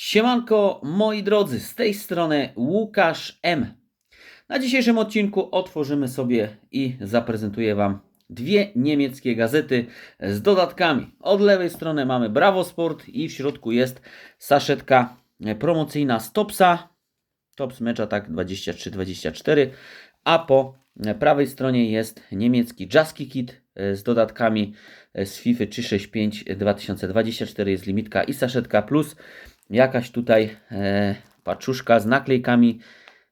Siemanko, moi drodzy, z tej strony Łukasz M. Na dzisiejszym odcinku otworzymy sobie i zaprezentuję Wam dwie niemieckie gazety z dodatkami. Od lewej strony mamy Bravo Sport i w środku jest saszetka promocyjna z Topsa. Tops mecza tak 23-24, a po prawej stronie jest niemiecki Jaski Kit z dodatkami z FIFA 365 2024 jest limitka i saszetka plus jakaś tutaj e, paczuszka z naklejkami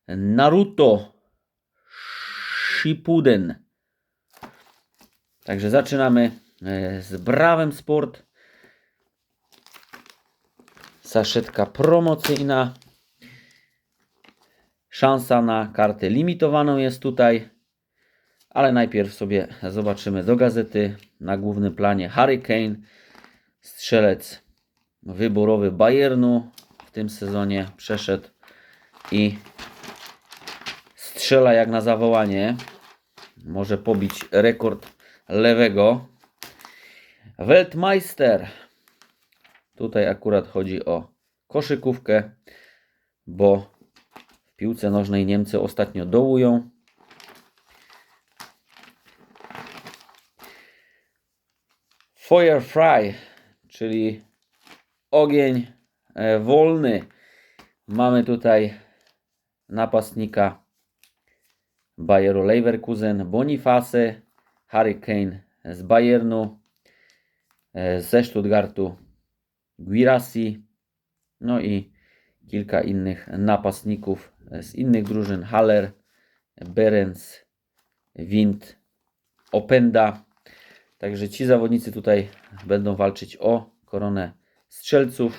Naruto Shippuden. Także zaczynamy e, z Brawem Sport. Saszetka promocyjna. Szansa na kartę limitowaną jest tutaj. Ale najpierw sobie zobaczymy do gazety. Na głównym planie Hurricane, strzelec wyborowy Bayernu w tym sezonie przeszedł i strzela jak na zawołanie. Może pobić rekord lewego. Weltmeister. Tutaj akurat chodzi o koszykówkę, bo w piłce nożnej Niemcy ostatnio dołują. Feuerfrei, czyli ogień e, wolny. Mamy tutaj napastnika Bayeru Leverkusen, Boniface, Hurricane z Bayernu, e, ze Stuttgartu Guirassi, no i kilka innych napastników z innych drużyn, Haller, Berens, Wind, Openda. Także ci zawodnicy tutaj będą walczyć o koronę strzelców.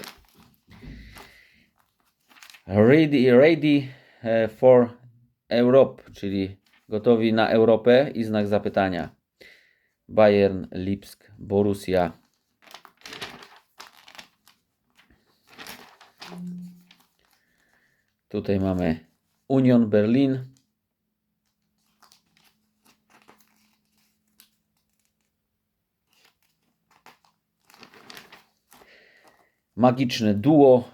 Ready, ready e, for Europe, czyli gotowi na Europę i znak zapytania. Bayern, Lipsk, Borussia. Tutaj mamy Union Berlin. Magiczne duo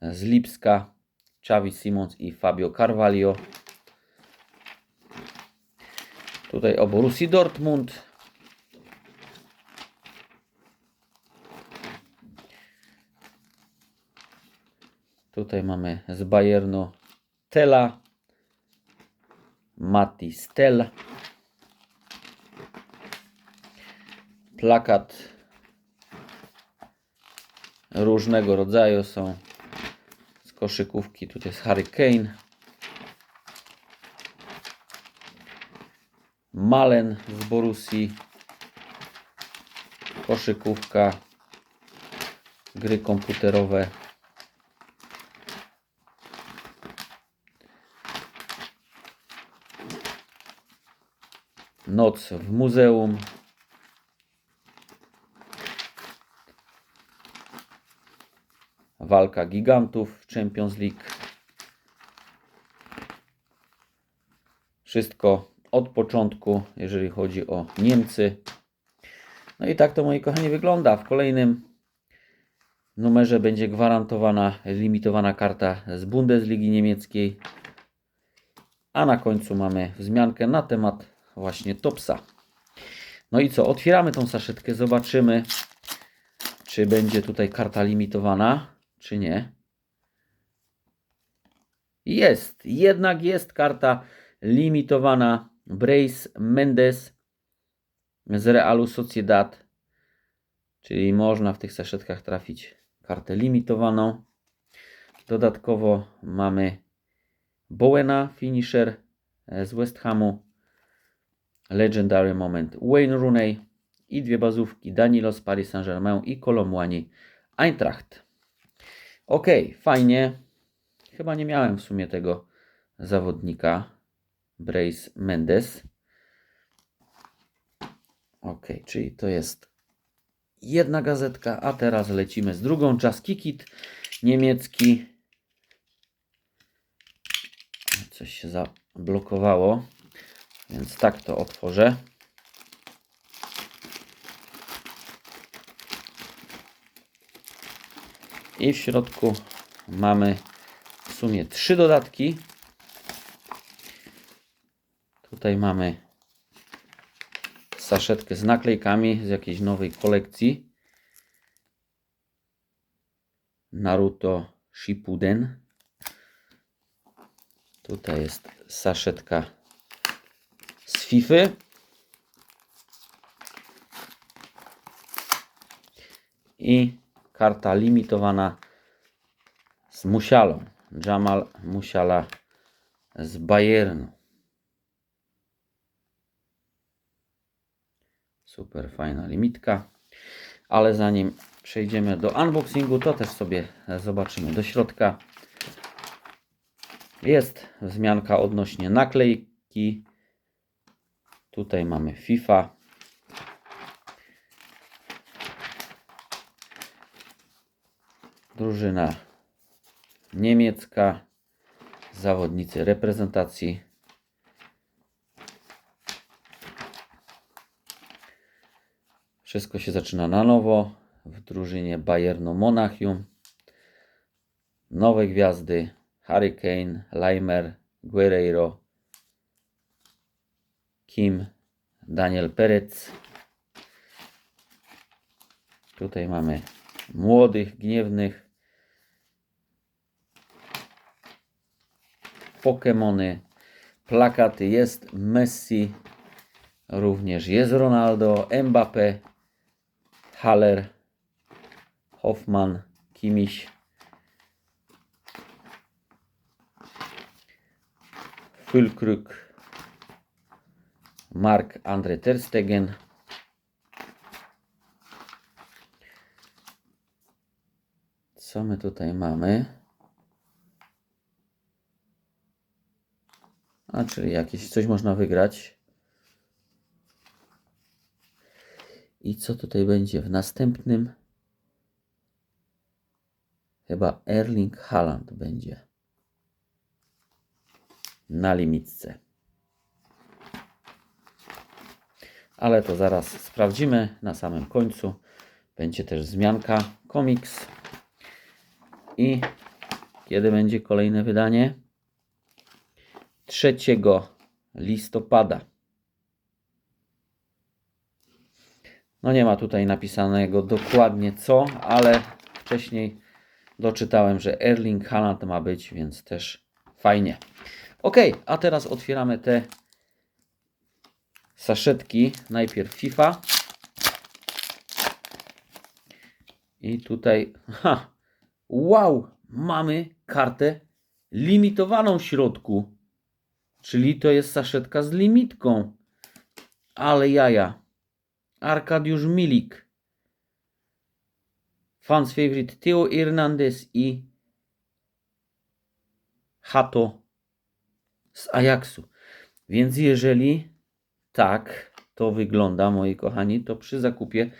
z Lipska, Xavi Simons i Fabio Carvalho. Tutaj o Borussii Dortmund. Tutaj mamy z Bayernu Tela, Mati Stel. Plakat różnego rodzaju są z koszykówki. Tutaj jest Hurricane. Malen z Borussii. Koszykówka. Gry komputerowe. Noc w muzeum. Walka gigantów w Champions League. Wszystko od początku, jeżeli chodzi o Niemcy. No i tak to, moi kochani, wygląda. W kolejnym numerze będzie gwarantowana limitowana karta z Bundesligi niemieckiej. A na końcu mamy wzmiankę na temat właśnie Topsa. No i co? Otwieramy tą saszetkę, zobaczymy, czy będzie tutaj karta limitowana, czy nie. Jest, jednak jest karta limitowana. Brace Mendes z Realu Sociedad, czyli można w tych saszetkach trafić kartę limitowaną. Dodatkowo mamy Bowena, finisher z West Hamu, Legendary Moment. Wayne Rooney i dwie bazówki. Danilo z Paris Saint-Germain i Kolomłani Eintracht. Ok, fajnie. Chyba nie miałem w sumie tego zawodnika. Brace Mendes. Ok, czyli to jest jedna gazetka, a teraz lecimy z drugą. Just Kick It, niemiecki. Coś się zablokowało, więc tak to otworzę. I w środku mamy w sumie trzy dodatki. Tutaj mamy saszetkę z naklejkami z jakiejś nowej kolekcji. Naruto Shippuden. Tutaj jest saszetka z Fify. I karta limitowana z Musialą. Jamal Musiala z Bayernu. Super fajna limitka. Ale zanim przejdziemy do unboxingu, to też sobie zobaczymy do środka. Jest wzmianka odnośnie naklejki. Tutaj mamy FIFA. Drużyna niemiecka. Zawodnicy reprezentacji. Wszystko się zaczyna na nowo w drużynie Bayernu Monachium. Nowe gwiazdy Hurricane, Leimer, Guerreiro, Kim, Daniel Perec. Tutaj mamy młodych, gniewnych. Pokemony, plakaty. Jest Messi, również jest Ronaldo, Mbappe, Haller, Hoffman, Kimiś. Fülkruk, Mark Andre Terstegen. Co my tutaj mamy? Czyli jakieś coś można wygrać. I co tutaj będzie w następnym? Chyba Erling Haaland będzie na limitce. Ale to zaraz sprawdzimy na samym końcu. Będzie też wzmianka komiks. I kiedy będzie kolejne wydanie? 3 listopada. No nie ma tutaj napisanego dokładnie co, ale wcześniej doczytałem, że Erling Haaland ma być, więc też fajnie. Ok, a teraz otwieramy te saszetki. Najpierw FIFA. I tutaj, ha, wow, mamy kartę limitowaną w środku. Czyli to jest saszetka z limitką. Ale jaja. Arkadiusz Milik. Fans favorite Theo Hernandez i Hato z Ajaxu. Więc jeżeli tak to wygląda, moi kochani, to przy zakupie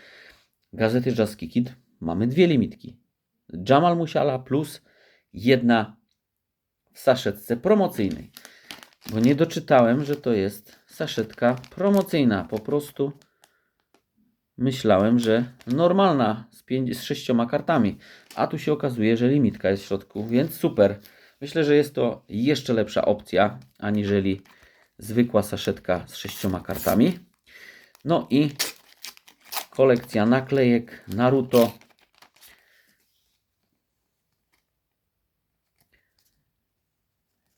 gazety Jazz Kid mamy dwie limitki. Jamal Musiala plus jedna w saszetce promocyjnej. Bo nie doczytałem, że to jest saszetka promocyjna. Po prostu myślałem, że normalna z, pięć, z sześcioma kartami. A tu się okazuje, że limitka jest w środku, więc super. Myślę, że jest to jeszcze lepsza opcja, aniżeli zwykła saszetka z sześcioma kartami. No i kolekcja naklejek Naruto.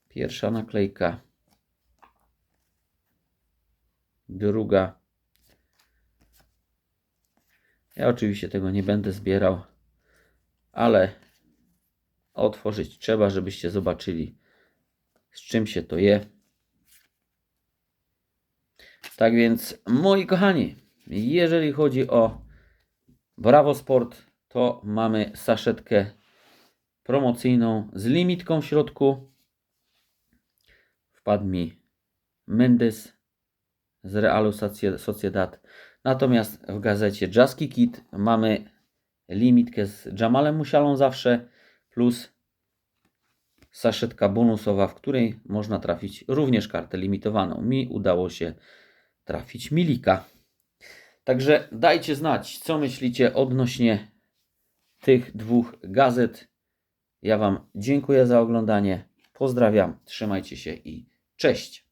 Pierwsza naklejka. Druga. Ja oczywiście tego nie będę zbierał, ale otworzyć trzeba, żebyście zobaczyli z czym się to je. Tak więc, moi kochani, jeżeli chodzi o Bravo Sport, to mamy saszetkę promocyjną z limitką w środku. Wpadł mi Mendes z Realu Socie- Sociedad. Natomiast w gazecie Jaski Kid mamy limitkę z Jamalem Musialą zawsze plus saszetka bonusowa, w której można trafić również kartę limitowaną. Mi udało się trafić Milika. Także dajcie znać, co myślicie odnośnie tych dwóch gazet. Ja Wam dziękuję za oglądanie. Pozdrawiam, trzymajcie się i cześć.